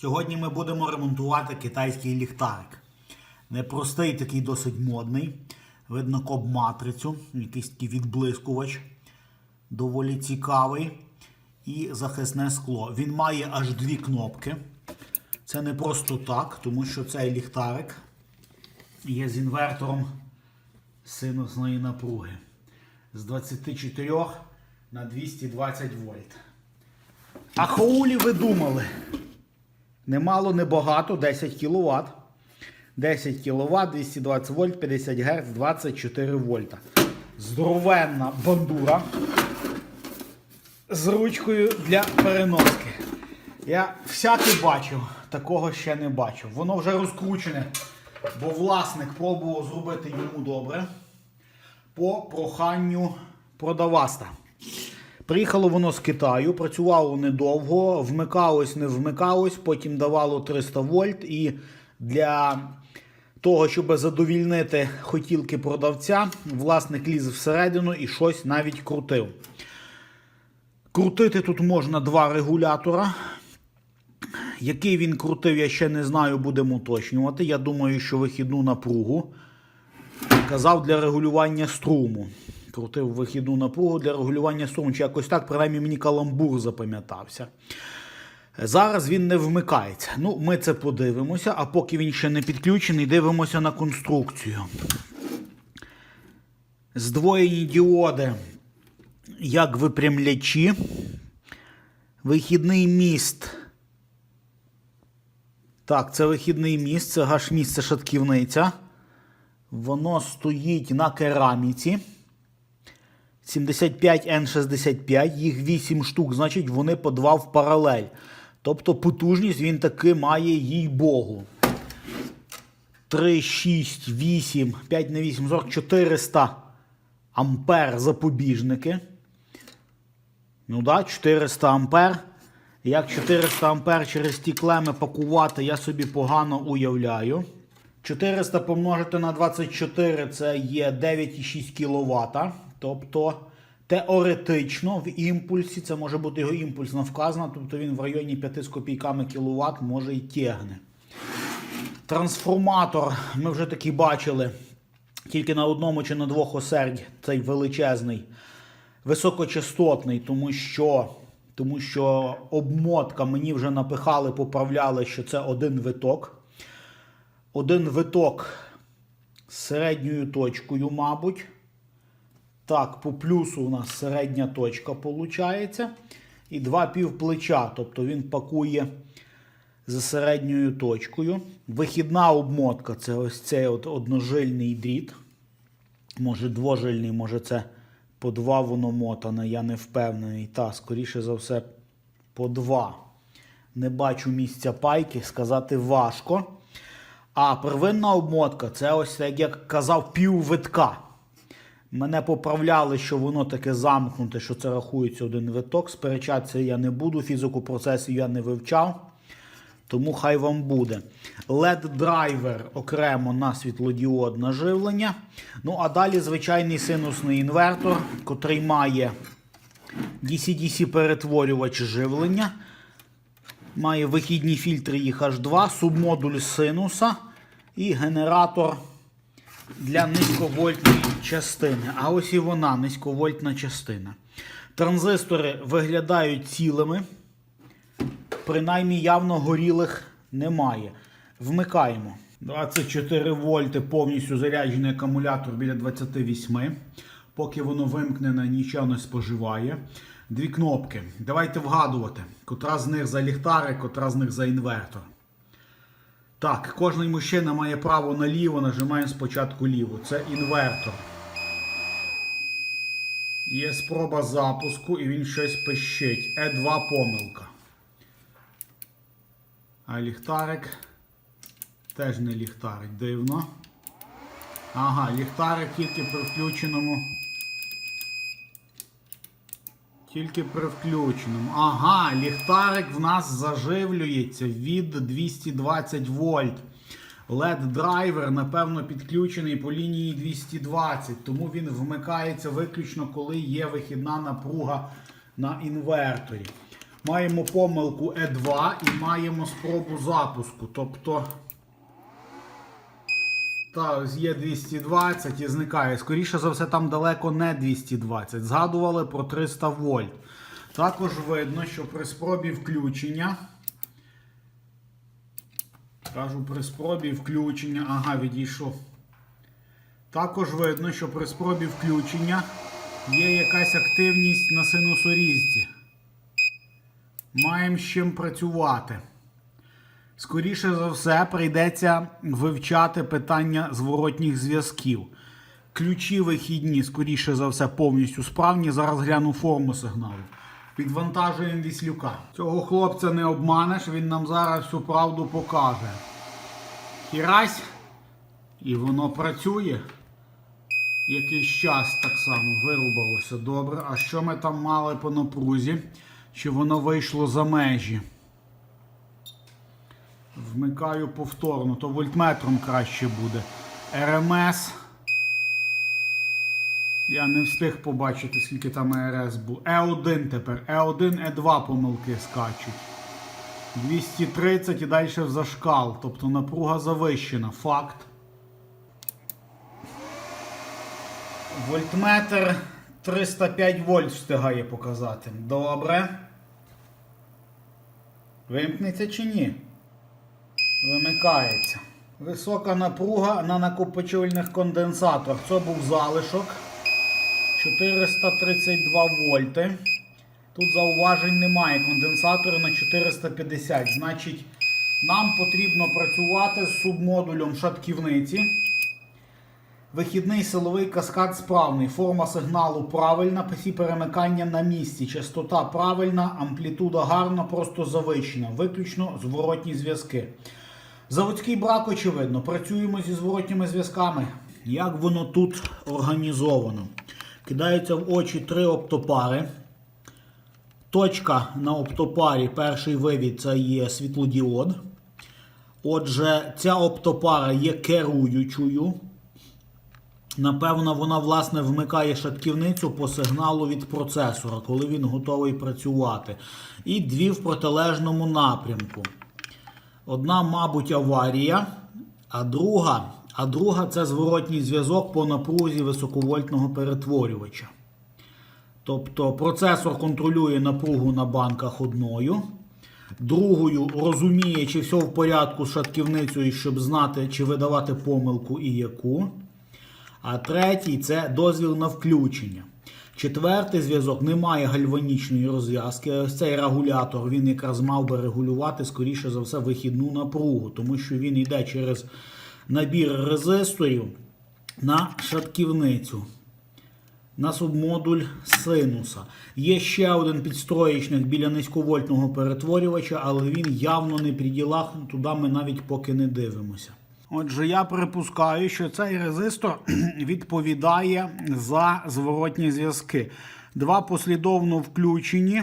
Сьогодні ми будемо ремонтувати китайський ліхтарик. Непростий, такий досить модний. Видно коп-матрицю, якийсь такий відблискувач. Доволі цікавий. І захисне скло. Він має аж дві кнопки. Це не просто так, тому що цей ліхтарик є з інвертором синусної напруги. З 24 на 220 вольт. А хаулі ви думали? Немало, не багато, 10 кВт. 10 кВт, 220 вольт, 50 Гц, 24 вольта. Здоровенна бандура з ручкою для переноски. Я всяке бачив, такого ще не бачив. Воно вже розкручене, бо власник пробував зробити йому добре по проханню продаваста. Приїхало воно з Китаю, працювало недовго, вмикалось, не вмикалось, потім давало 300 вольт. І для того, щоб задовільнити хотілки продавця, власник ліз всередину і щось навіть крутив. Крутити тут можна два регулятора. Який він крутив, я ще не знаю, будемо уточнювати. Я думаю, що вихідну напругу казав для регулювання струму. Крутив вихідну напругу для регулювання струму. Якось так, принаймні мені каламбур запам'ятався. Зараз він не вмикається. Ну, ми це подивимося, а поки він ще не підключений, дивимося на конструкцію. Здвоєні діоди, як випрямлячі. Вихідний міст. Так, це вихідний міст, це гаш-міст, це шатківниця. Воно стоїть на кераміці. 75N65, їх 8 штук, значить вони по 2 в паралель. Тобто потужність він таки має їй Богу. 3, 6, 8, 5 на 8, 40, 400 ампер запобіжники. Ну да, 400 ампер. Як 400 ампер через ті клеми пакувати, я собі погано уявляю. 400 помножити на 24 це є 9,6 кВт. Тобто теоретично в імпульсі, це може бути його імпульсна вказана, тобто він в районі 5 з копійками кВт може й тягне. Трансформатор ми вже таки бачили тільки на одному чи на двох осердь, цей величезний, високочастотний, тому що, тому що обмотка мені вже напихали, поправляли, що це один виток. Один виток з середньою точкою, мабуть. Так, по плюсу у нас середня точка виходить. І два півплеча, тобто він пакує за середньою точкою. Вихідна обмотка це ось цей от одножильний дріт. Може двожильний, може це по два воно мотане, я не впевнений. Та, скоріше за все, по два. Не бачу місця пайки, сказати важко. А первинна обмотка це ось, як казав, піввитка. Мене поправляли, що воно таке замкнуте, що це рахується один виток. Сперечатися я не буду, фізику процесів я не вивчав. Тому хай вам буде. LED-драйвер окремо на світлодіодне живлення. Ну, а далі звичайний синусний інвертор, котрий має DC-DC перетворювач живлення. Має вихідні фільтри їх аж 2, субмодуль синуса і генератор для низьковольтної частини. А ось і вона, низьковольтна частина. Транзистори виглядають цілими. Принаймні явно горілих немає. Вмикаємо. 24 вольти повністю заряджений акумулятор біля 28. Поки воно вимкнене, нічого не споживає. Дві кнопки. Давайте вгадувати, котра з них за ліхтарик, котра з них за інвертор. Так, кожний мужчина має право наліво, нажимаємо спочатку ліво. Це інвертор. Є спроба запуску і він щось пищить. Е2 помилка. А ліхтарик теж не ліхтарик. Дивно. Ага, ліхтарик тільки при включеному. Тільки при включеному. Ага, ліхтарик в нас заживлюється від 220 вольт. LED-драйвер, напевно, підключений по лінії 220, тому він вмикається виключно, коли є вихідна напруга на інверторі. Маємо помилку E2 і маємо спробу запуску. Тобто. Та, є 220 і зникає. Скоріше за все, там далеко не 220. Згадували про 300 вольт. Також видно, що при спробі включення. Кажу, при спробі включення. Ага, відійшов. Також видно, що при спробі включення є якась активність на синусорізці. Маємо з чим працювати. Скоріше за все, прийдеться вивчати питання зворотніх зв'язків. Ключі вихідні, скоріше за все, повністю справні. Зараз гляну форму сигналу. Підвантажуємо віслюка. Цього хлопця не обманеш, він нам зараз всю правду покаже. Хірась, і воно працює. Якийсь час так само вирубалося. Добре. А що ми там мали по напрузі? Що воно вийшло за межі? Вмикаю повторно, то вольтметром краще буде. РМС. Я не встиг побачити, скільки там РС був. Е1 тепер. Е1, Е2 помилки скачуть. 230 і далі в зашкал. Тобто напруга завищена. Факт. Вольтметр 305 вольт встигає показати. Добре. Вимкнеться чи ні? Вимикається. Висока напруга на накопичувальних конденсаторах. Це був залишок. 432 вольти. Тут зауважень немає. Конденсатори на 450. Значить, нам потрібно працювати з субмодулем шатківниці. Вихідний силовий каскад справний. Форма сигналу правильна, всі перемикання на місці. Частота правильна, амплітуда гарна, просто завищена. Виключно зворотні зв'язки. Заводський брак, очевидно. Працюємо зі зворотніми зв'язками. Як воно тут організовано? Кидаються в очі три оптопари. Точка на оптопарі, перший вивід це є світлодіод. Отже, ця оптопара є керуючою. Напевно, вона власне вмикає шатківницю по сигналу від процесора, коли він готовий працювати. І дві в протилежному напрямку. Одна, мабуть, аварія, а друга, а друга це зворотній зв'язок по напрузі високовольтного перетворювача. Тобто процесор контролює напругу на банках одною. Другою розуміє, чи все в порядку з шатківницею, щоб знати, чи видавати помилку і яку. А третій це дозвіл на включення. Четвертий зв'язок не має гальванічної розв'язки. Ось цей регулятор він якраз мав би регулювати, скоріше за все, вихідну напругу, тому що він йде через набір резисторів на шатківницю. На субмодуль синуса. Є ще один підстроєчник біля низьковольтного перетворювача, але він явно не при ділах, туди ми навіть поки не дивимося. Отже, я припускаю, що цей резистор відповідає за зворотні зв'язки. Два послідовно включені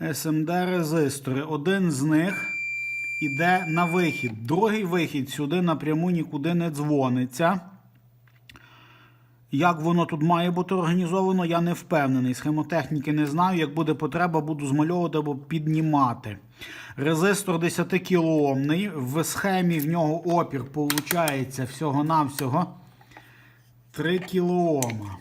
SMD резистори. Один з них іде на вихід. Другий вихід сюди напряму нікуди не дзвониться. Як воно тут має бути організовано, я не впевнений. Схемотехніки не знаю. Як буде потреба, буду змальовувати або піднімати. Резистор 10 кілоомний. В схемі в нього опір виходить всього-навсього 3 кілоома.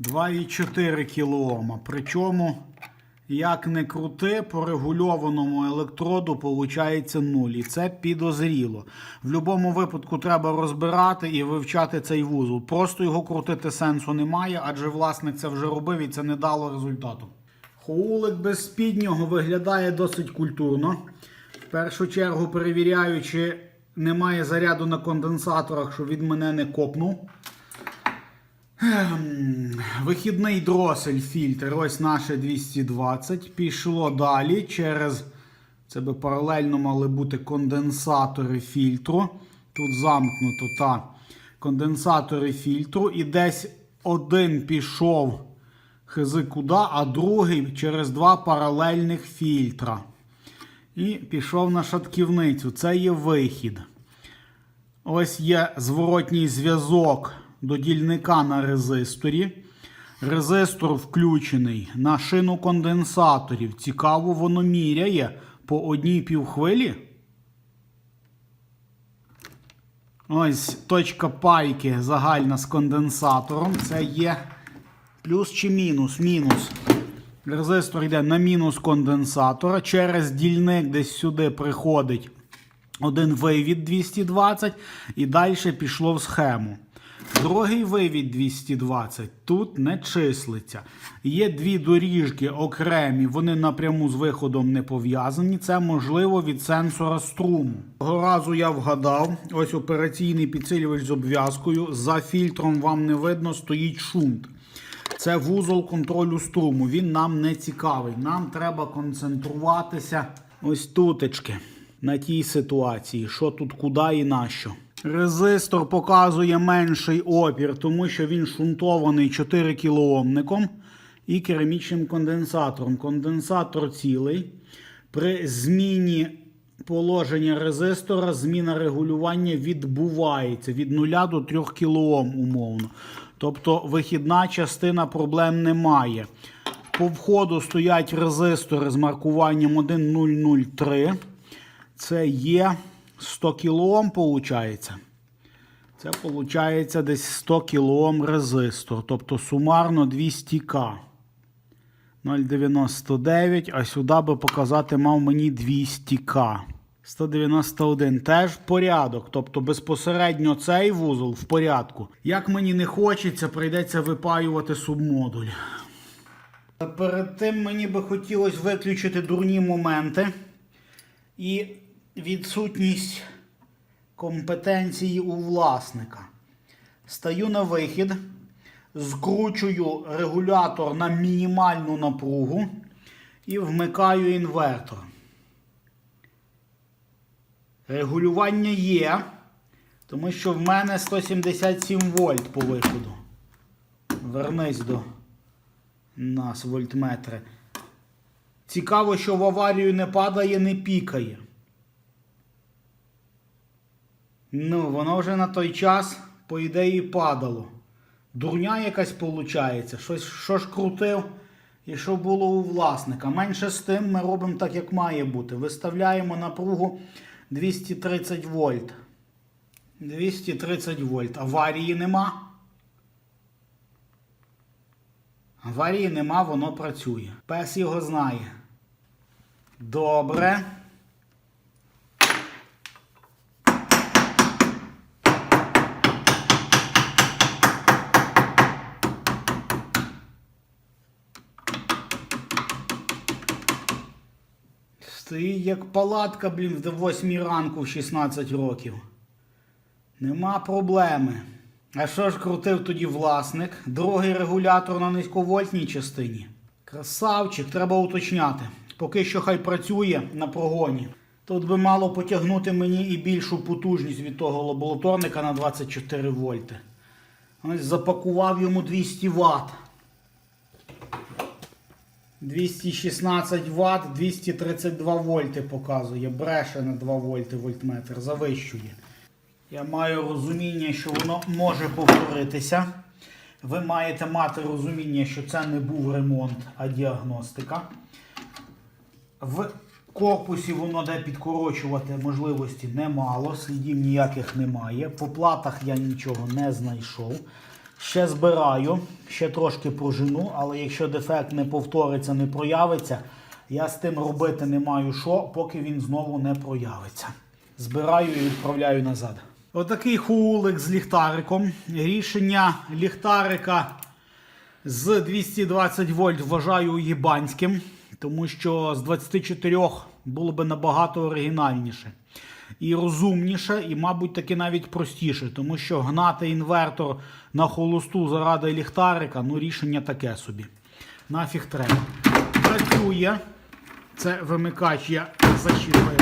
2,4 кілоома. Причому, як не крути, по регульованому електроду виходить 0. І це підозріло. В будь-якому випадку треба розбирати і вивчати цей вузол. Просто його крутити сенсу немає, адже власник це вже робив і це не дало результату. Хоулик без спіднього виглядає досить культурно. В першу чергу перевіряю, чи немає заряду на конденсаторах, що від мене не копнув. Ем, Вихідний дросель фільтр, ось наше 220. Пішло далі через. Це би паралельно мали бути конденсатори фільтру. Тут замкнуто та конденсатори фільтру. І десь один пішов хизи куди, а другий через два паралельних фільтра. І пішов на шатківницю. Це є вихід. Ось є зворотній зв'язок до дільника на резисторі. Резистор включений на шину конденсаторів. Цікаво, воно міряє по одній півхвилі. Ось точка пайки загальна з конденсатором. Це є плюс чи мінус? Мінус. Резистор йде на мінус конденсатора. Через дільник десь сюди приходить один вивід 220 і далі пішло в схему. Другий вивід 220 тут не числиться. Є дві доріжки окремі, вони напряму з виходом не пов'язані. Це можливо від сенсора струму. Того разу я вгадав, ось операційний підсилювач з обв'язкою. За фільтром вам не видно, стоїть шунт. Це вузол контролю струму. Він нам не цікавий. Нам треба концентруватися ось тутечки на тій ситуації, що тут, куди і на що. Резистор показує менший опір, тому що він шунтований 4 кілоомником і керамічним конденсатором. Конденсатор цілий. При зміні положення резистора зміна регулювання відбувається від 0 до 3 кОм умовно. Тобто вихідна частина проблем немає. По входу стоять резистори з маркуванням 1003. Це є 100 кОм, виходить. Це виходить десь 100 кОм резистор. Тобто сумарно 200К. 0,99, а сюди би показати мав мені 200К. 191 теж порядок. Тобто безпосередньо цей вузол в порядку. Як мені не хочеться, прийдеться випаювати субмодуль. Перед тим мені би хотілося виключити дурні моменти і відсутність компетенції у власника. Стаю на вихід, скручую регулятор на мінімальну напругу і вмикаю інвертор. Регулювання є, тому що в мене 177 вольт по виходу. Вернись до нас вольтметри. Цікаво, що в аварію не падає, не пікає. Ну, воно вже на той час, по ідеї, падало. Дурня якась виходить. Щось, що ж крутив і що було у власника. Менше з тим ми робимо так, як має бути. Виставляємо напругу 230 вольт. 230 вольт. Аварії нема. Аварії нема, воно працює. Пес його знає. Добре. Стоїть як палатка, блін, в 8 ранку в 16 років. Нема проблеми. А що ж крутив тоді власник? Другий регулятор на низьковольтній частині. Красавчик, треба уточняти. Поки що хай працює на прогоні. Тут би мало потягнути мені і більшу потужність від того лабораторника на 24 вольти. Ось запакував йому 200 Вт. 216 Вт, 232 вольти показує. Бреше на 2 вольти вольтметр, завищує. Я маю розуміння, що воно може повторитися. Ви маєте мати розуміння, що це не був ремонт, а діагностика. В корпусі воно де підкорочувати можливості немало, слідів ніяких немає. По платах я нічого не знайшов. Ще збираю, ще трошки прожену, але якщо дефект не повториться, не проявиться, я з тим робити не маю що, поки він знову не проявиться. Збираю і відправляю назад. Отакий хулик з ліхтариком. Рішення ліхтарика з 220 вольт вважаю єбанським, тому що з 24 було би набагато оригінальніше. І розумніше, і, мабуть, таки навіть простіше, тому що гнати інвертор на холосту заради ліхтарика, ну рішення таке собі. Нафіг треба. Працює. Це вимикач я зачіпаю.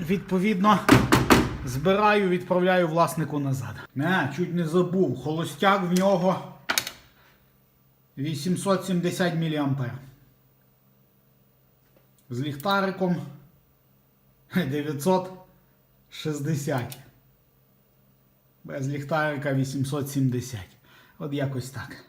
Відповідно, збираю, відправляю власнику назад. Не, чуть не забув. Холостяк в нього 870 мА. З ліхтариком 960. Без ліхтарика 870. От якось так.